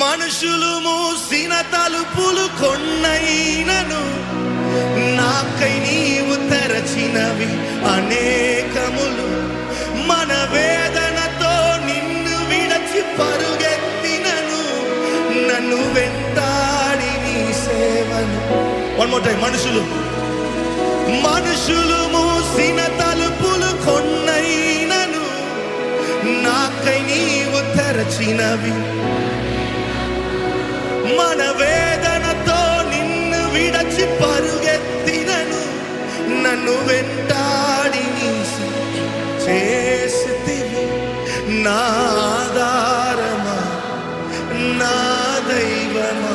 మనుషులు మూసిన తలుపులు కొన్నైనను నాకై నీవు తెరచినవి అనేకములు. మన వేదనతో నిన్ను విడచి పరుగెత్తినను నన్ను వెంటాడి నీ సేవను. వన్ మోర్ టైం మనుషులు. మనుషులు మూసిన తలుపులు కొన్నైనను నాకై నీవు తెరచినవి నన్ను వెంటాడి నీ చేసితివి నా ఆధారమా? నా దైవమా?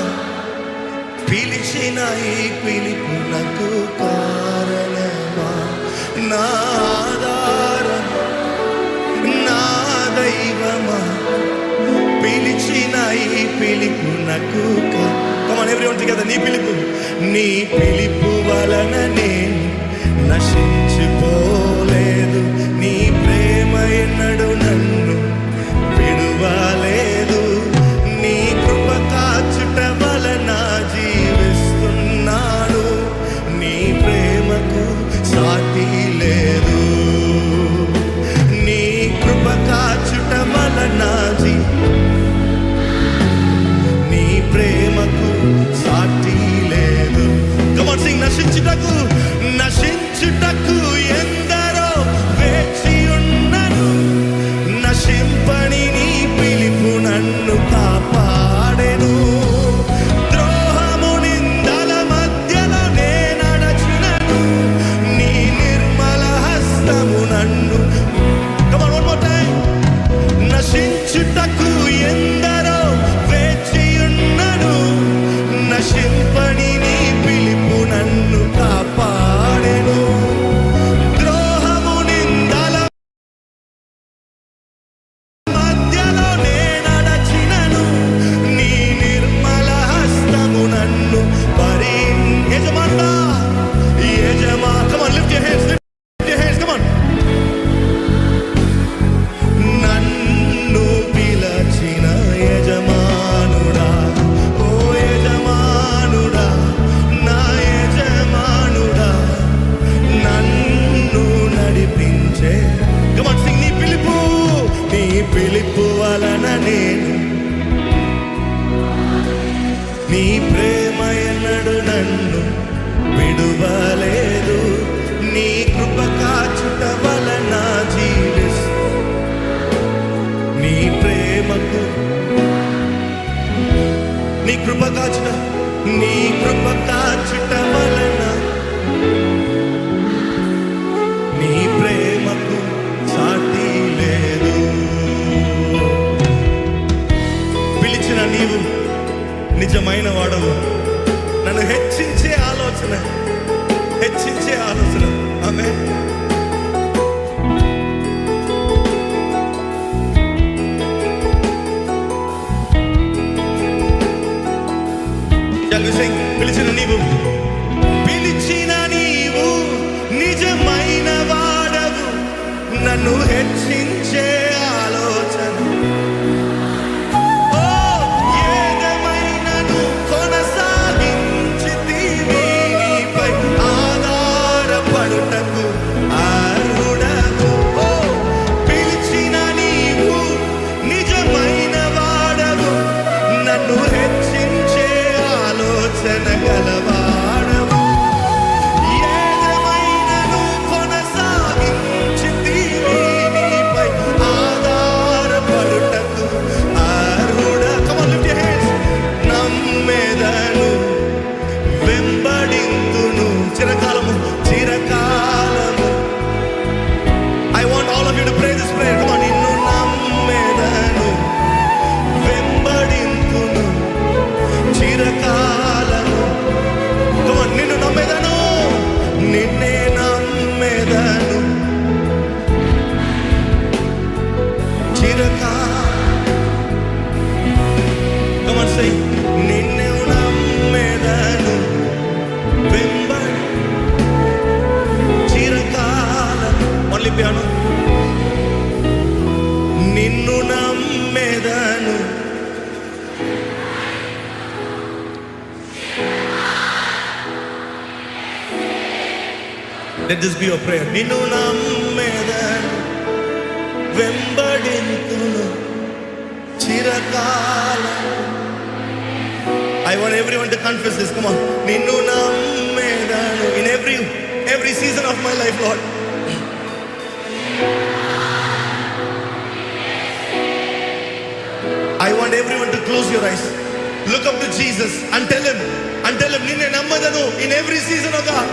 పిలిచిన ఈ పిలుపునకు కారణమా? నా ఆధారమా? నా దైవమా? పిలిచిన ఈ పిలుపునకు కమాన్ ఎవ్రీవన్ టుగెదర్ నీ పిలుపు. నీ పిలుపు వలన నేను నశించిపోలేదు. నీ ప్రేమ ఎన్నడు పిలుపు నన్ను విడువలేదు. నీ కృప కాచుట వలన జీవిస్తూ నీ ప్రేమకు నీ కృప కాచుట నీ కృప కాచు ఆలోచన పిలిచిన నీవు పిలిచిన నీవు నిజమైన వాడవు నన్ను హెచ్చించే నన్ను హెచ్చించే ఆలోచన గలవా? Let this be your prayer. నిన్ను నమ్మేదను వెంబడింతును చిరకాలం I want everyone to confess this. Come on. నిన్ను నమ్మేదను in every every season of my life, Lord. I want everyone to close your eyes. Look up to Jesus and tell him, and tell him, నిన్నే నమ్మదను in every season of God.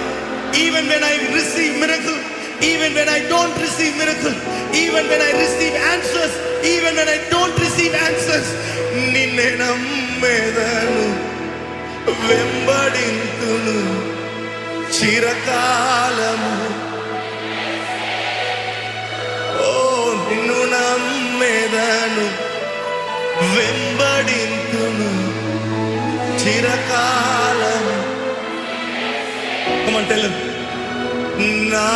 Even when I receive miracle, even when I don't receive miracle, even when I receive answers, even when I don't receive answers, నిన్నే నమ్మేదను వెంబడింతును చిరకాలము ఓ నిన్ను నమ్మేదను వెంబడింతును చిరకాలము వంటలు నా